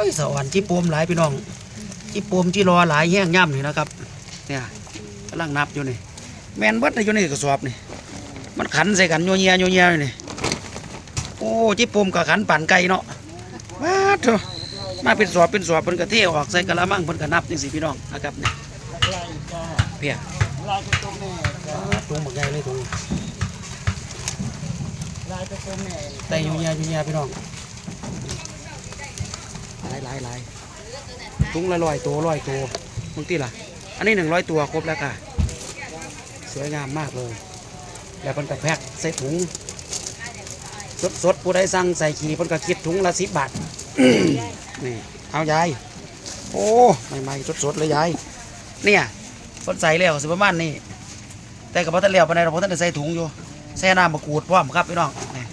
อ้ยสวรรค์จีโปมหลายพี่น้องจีโปมจีรอหลายแห้งย่ำนี่นะครับ เนี่ยกำลังนับอยู่นี่แมนเบิดในอยู่ในกระสอบนี่ มันขันใส่กันโยเงียโยเงียอยู่นี่โอ้จีโปมกับขันปั่นไก่เนาะว้าเถอะมาเป็นสอบเป็นสอบเพิ่นกระเทออกใส่กะละมังเพิ่นกระนับนี่สิพี่น้องนะครับนี่เพียลายกระตุ้มแม่ถุงบักใหญ่เลยถุงลายกระตุ้มแม่แต่โยเงียโยเงียพี่น้องหลายหลายหลายถุงละร้อยตัวร้อยตัวมึงตีล่ะ อันนี้หนึ่งร้อยตัวครบแล้วค่ะ สวยงามมากเลย แล้วเพิ่นก็แพ็คใส่ถุง สดสดๆผู้ใดสั่งใส่ขี่เพิ่นก็คิดถุงละสิบบาท นี่ เอายาย โอ้ใหม่ๆสดสดๆเลยยาย เนี่ยเพิ่นใส่แล้วสิประมาณนี้ แต่กับพ่ทันแล้วปานใดเราพ่ทันใส่ถุงอยู่แช่น้ำมะกรูดพร้อมครับพี่น้อง นี่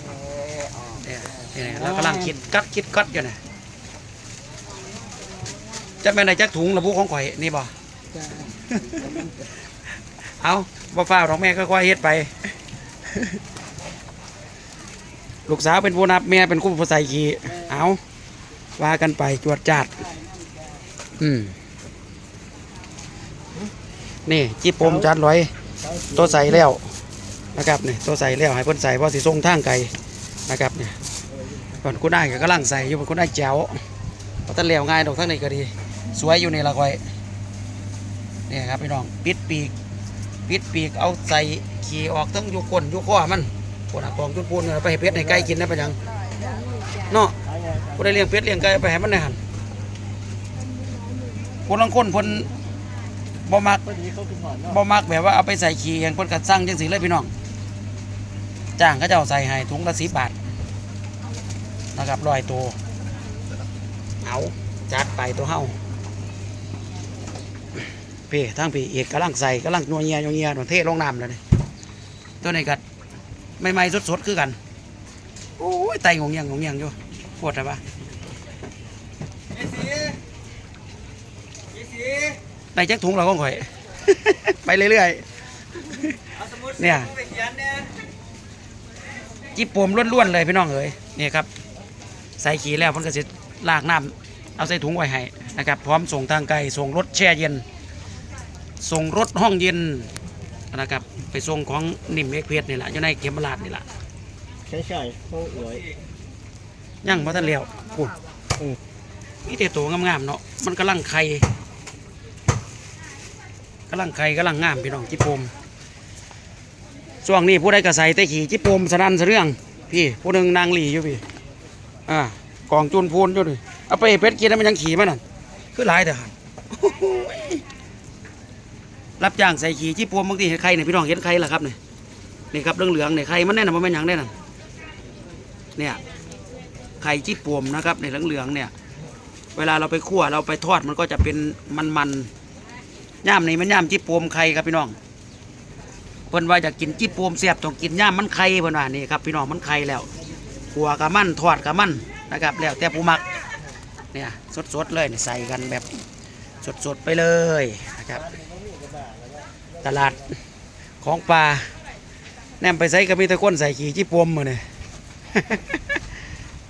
เนี่ยนี่ๆแล้วกำลังคิดกัดคิดกัดอยู่เนี่ย จะแม่นได้จักถุงระบุของข่อยนี่บ่ จ้าเอาบ่ฟ้าวของแม่ค่อยๆเฮ็ดไป ลูกสาวเป็นผู้นับแม่เป็นผู้ใส่ขี่เอาว่ากันไปจวดจาดอืม นี่จีปมจานร้อย ตัวใส่แล้วนะครับนี่ตัวใส่แล้วให้เพิ่นใส่เพราะสิส่งทางไกลนะครับเนี่ยก่อนคุณได้ก็กำลังใส่อยู่คุณได้แจ๋วเพราะท่านแล้วง่ายดอกทั้งนี้ก็ดี สวยอยู่นี่ละคอยนี่ครับพี่น้องปิดปีกปิดปีกเอาใส่ขี่ออกทั้งยุก้นยุข้อมันปวดกองจุดปูนไปให้เป็ดให้ไก่กินได้ปะยังเนาะผู้ได้เลี้ยงเป็ดเลี้ยงไก่ไปให้มันได้หันคนลังคนเพนบ่มักบ่มักแบบว่าเอาไปใส่ขี่อย่างเพิ่นกัดสั่งจังสีเลยพี่น้องจ้างเขาเจ้าใส่ให้ถุงละสิบบาทนะครับร้อยตัวเอาจัดไปตัวเฮา พี่ทั้งพี่เอกกำลังใส่กำลังนัวเงียนัวเงียหนเทลงน้ำแล้วนี่ตัวนี้กัดไม่ไม่ๆสดๆคือกันโอ้ยไตงงเงียงงงเงียงอยู่ปวดอะไรปะยี่สียี่สีได้จักถุงเราก็ข่อย ไปเรื่อยเอาสมุดเนี่ยไปเขียนเนี่ยๆจิบปมล้วนๆเลยพี่น้องเอ๋ยนี่ครับ ใส่ขี่แล้วมันก็จะลากน้ำเอาใส่ถุงไว้ให้นะครับ พร้อมส่งทางไกลส่งรถแช่เย็น ส่งรถห้องเย็นนะครับ ไปส่งของนิ่มเอกเพชรนี่แหละอยู่ในเข็มราดนี่แหละใช่ใช่เขาอวยย่างมาทันเลี้ยวพูดอืมนี่แต่ตัวงามๆเนาะมันกำลังไข่กำลังไข่กำลังงามพี่น้องจิปโปมช่วงนี้ผู้ใดกระใส่แต่ขี่จิปโปมสนันสะเรื่องพี่ผู้หนึ่งนางหลีอยู่พี่อ่ากองจุนพูนอยู่นี่เอาไปให้เป็ดกินแล้วมันยังขี่มันนั่นคือหลายแต่หัน รับจ้างใส่ขี่จิปโปมบางทีเห็นใครเนี่ยพี่น้องเห็นใครล่ะครับเนี่ยนี่ครับเรื่องเหลืองเนี่ยใครมันแน่นอนมันเป็นหยังแน่นอนเนี่ยไข่ที่ปวมนะครับในเหลืองๆเนี่ย เวลาเราไปคั่วเราไปทอดมันก็จะเป็นมันๆย่ามนี่มันย่ามจีปวมไข่ครับพี่น้องเพิ่นว่าจะกินจีปวมเสียบต้องกินย่ามมันไข่เพิ่นว่านี่ครับพี่น้องมันไข่แล้วขัวกับมันทอดกับมันนะครับ แล้วแต่ผู้มักเนี่ยสดๆเลยใส่กันแบบสดๆไปเลยนะครับ ตลาดของปลาแนมไปใส่ก็มีแต่คนใส่ขี่จีปวมมือนี่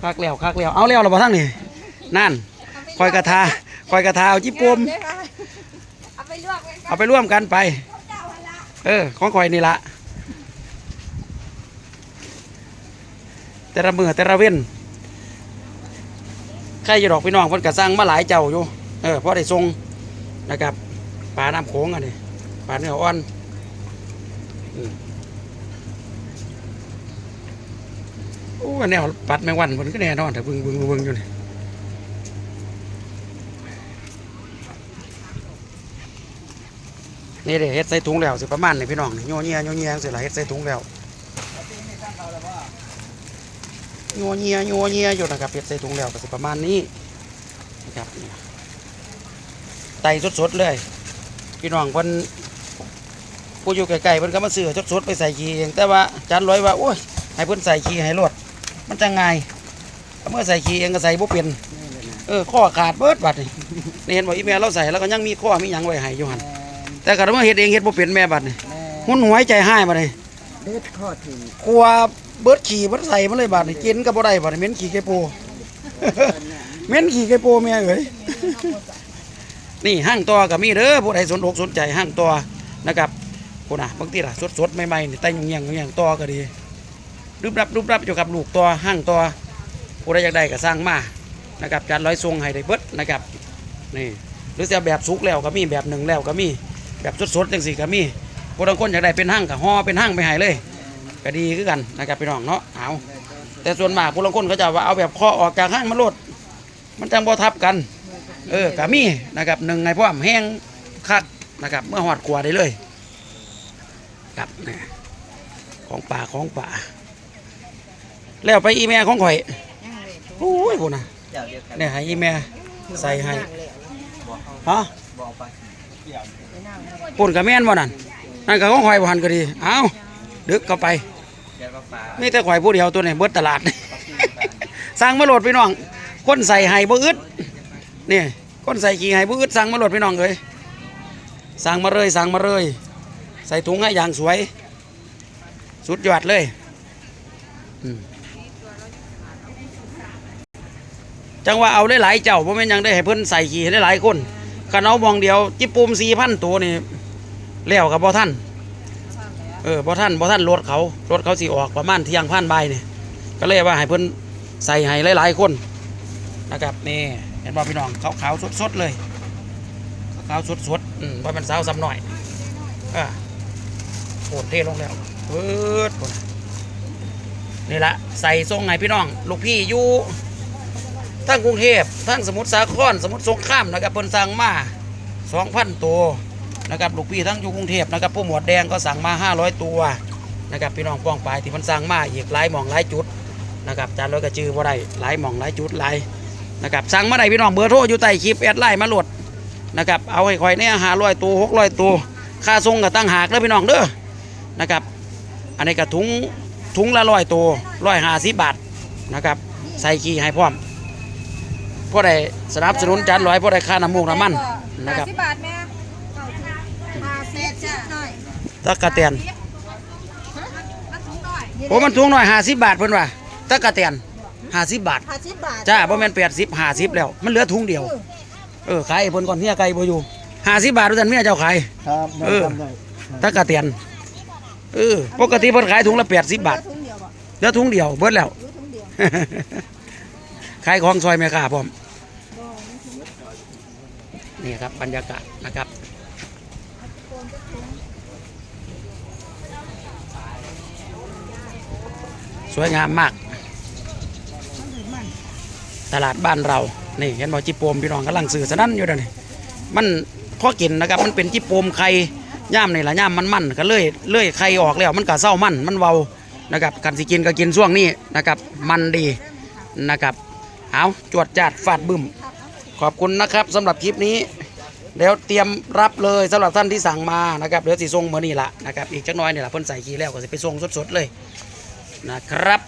คักแล้วคักแล้วเอาแล้วเราบอทั้งนี่นั่นคอยกระทาคอยกระทาเอาจิปมเอาไปวกไว้เอาไปร่วมกันไปเจ้าหั่นละเออ ของคอยนี่ละแต่ละมือแต่ละเว้นใครจะดอกพี่น้องเพิ่นกระสร้างมาหลายเจ้าอยู่เออพอได้ทรงนะครับปลาน้ำโขงอันนี้ ปลาเนื้ออ่อนอืมโอ้แนวปัดแมงวันเพิ่นก็แน่นอนแต่บิ่งบิ่งบิ่งอยู่นี่นี่เด้เฮ็ดใส่ถุงแล้วสิประมาณนี่พี่น้องนี่โยเงียโยเงียจังสิล่ะเฮ็ดใส่ถุงแล้วโยเงียโยเงียอยู่นะครับเฮ็ดใส่ถุงแล้วก็สิประมาณนี้นะครับไตสดๆเลย พี่น้องเพิ่น ผู้อยู่ไกลๆเพิ่นก็มาซื้อสดไปใส่ขี้เองแต่ว่าจานร้อยว่าโอ้ยให้เพิ่นใส่ขี้ให้รวดมันจะง่ายเมื่อใส่ขี้เองก็ใส่บ่เป็นเลยนเออข้อขาดเบิดบัดนี่เห็นบ่อีแม่เราใส่แล้วก็ยังมีข้อมีหยังไว้ให้อยู่หันแต่ก็เมื่อเฮ็ดเองเฮ็ดบ่เป็นแม่บัดนี่หุ่นหวใจหายบัดนี่เด็ดข้อถือกลัวเบิดขี้เบิดใส่มาเลยบัดนี่กินก็บ่ได้บัดเหม็นขี้แกปูเหม็นขี่ไก่โปแม่เอ้ยนี่ห้างตัวก็มีเด้อผู้ใดสนอกสนใจห้างตัวนะครับ ผู้น่ะบางทีล่ะสดๆใหม่ๆนี่ไต่ยงเงียงเงียงตัวก็ดีรูปรับรูปรับอยู่กับลูกตัวห้างตัวผู้ใดอยากได้ก็สร้างมานะครับจานร้อยทรงให้ได้เบิดนะครับนี่หรือจะแบบสุกแล้วก็มีแบบหนึ่งแล้วก็มีแบบสดๆจังสี่ก็มีผู้บางคนอยากได้เป็นห้างกับห่อเป็นห้างไปให้เลยก็ดีคือกันนะครับพี่น้องเนาะเอาแต่ส่วนมากผู้บางคนเขาจะว่าเอาแบบข้อออกจากห้างมาโลดมันจังบ่ทับกัน เออกะมีนะครับหนึ่งในพวกแห้งคักนะครับเมื่อหอดกลัวได้เลย ครับนี่ของป่าของป่า แล้วไปอีเมลของข่อยโอ้ยพุ่นนะเจ้าเดียวกันเนี่ยให้อีเมลใส่ให้บอกเขาฮะบอกไปเดี๋ยวปุ่นกับแม่นบ่นั่นนั่นก็ของข่อยบ่หันก็ดีเอาดึกเข้าไปเดี๋ยวก็ปลามีแต่ข่อยผู้เดียวตัวนี้เบิดตลาดสั่งมาโหลดพี่น้องคนใส่ไห้บ่อึดนี่คนใส่ขี้ไห้บ่อึดสั่งมาโหลดพี่น้องเอ้ยสั่งมาเลยสั่งมาเลย ใส่ถุงให้อย่างสวย สุดยอดเลยจังว่าเอาได้หลายเจ้าบ่แม่นยังได้ให้เพิ่นใส่ขี้ให้หลายคนคันเอามองเดียวจิปูม4,000ตัวนี่แล้วกับบ่ทันเออบ่ทันบ่ทันรถเขารถเขาสิออกประมาณเที่ยงพันใบ่ายนี่ก็เลยว่าให้เพิ่นใส่ให้หลายๆคนนะครับนี่เห็นบ่พี่น้องขาวๆสดๆเลยขาวๆสดๆอืมบ่เป็นสาวซ้ำหน่อยอ่า โอดเทลงแล้วเปิดพุ่นน่ะนี่ละใส่ทรงไงพี่น้อง ลูกพี่อยู่ทั้งกรุงเทพทั้งสมุทรสาครสมุทรสงครามนะครับเพิ่นสั่งมา2,000ตัวนะครับลูกพี่ทั้งอยู่กรุงเทพนะครับผู้หมวดแดงก็สั่งมา 500 ตัวนะครับพี่น้องป้องปลายที่เพิ่นสั่งมาอีกหลายหม่องหลายจุดนะครับจานร้อยกระจือบ่ได้หลายหม่องหลายจุดหลายนะครับสั่งมาได้พี่น้องเบอร์โทรอยู่ใต้คลิปแอดไลน์มาโหลดนะครับเอาให้คอยเนี่ยหาร้อยตัวหกร้อยตัวค่าส่งกับตั้งหากเด้อพี่น้องเด้อ นะครับ อันนี้ก็ถุงถุงละร้อยตัวร้อยห้าสิบบาทนะครับ ใส่ขี้ให้พร้อมพอได้สนับสนุนจานร้อยพอได้ค่าน้ำมูกน้ำมันนะครับห้าสิบบาทแม่ห้าสิบจ้ะหน่อยตะกะเตียนมันถุงหน่อยโอ้มันถุงหน่อยห้าสิบบาทเพิ่นว่าตะกะเตียนห้าสิบบาทห้าสิบบาทจ้าบ่แม่นแปดสิบห้าสิบแล้วมันเหลือถุงเดียว เออขายให้เพิ่นก่อนเฮียไก่บ่อยู่ห้าสิบบาทด้วยกันเมียเจ้าขายครับเออตะกะเตียน เออปกติเพิ่นขายถุงละแปดสิบบาทถุงเดียวบ่เหลือถุงเดียวเบิดแล้ว หรือถุงเดียวขายของซอยแม่ค้าพร้อมนี่ครับบรรยากาศนะครับสวยงามมากตลาดบ้านเรา นี่เห็นบอกจิโปมพี่น้องกำลังสื่อสนั่นอยู่เดี๋ยวนี้มันพอกินนะครับ มันเป็นจิโปมไข่ ย่ามนี่แหละย่ามมันมันก็เลยเลื่อยไข่ออกแล้วมันก็เศร้ามันมันเบานะครับกันสิกินก็กินช่วงนี้นะครับมันดีนะครับเอาจวดจัดฟาดบึ้มขอบคุณนะครับสำหรับคลิปนี้ แล้วเตรียมรับเลยสำหรับท่านที่สั่งมานะครับเดี๋ยวสิส่งมานี่ละนะครับอีกจักน้อยนี่ละเพิ่นใส่ขี้แล้วก็จะไปส่งสดๆเลยนะครับ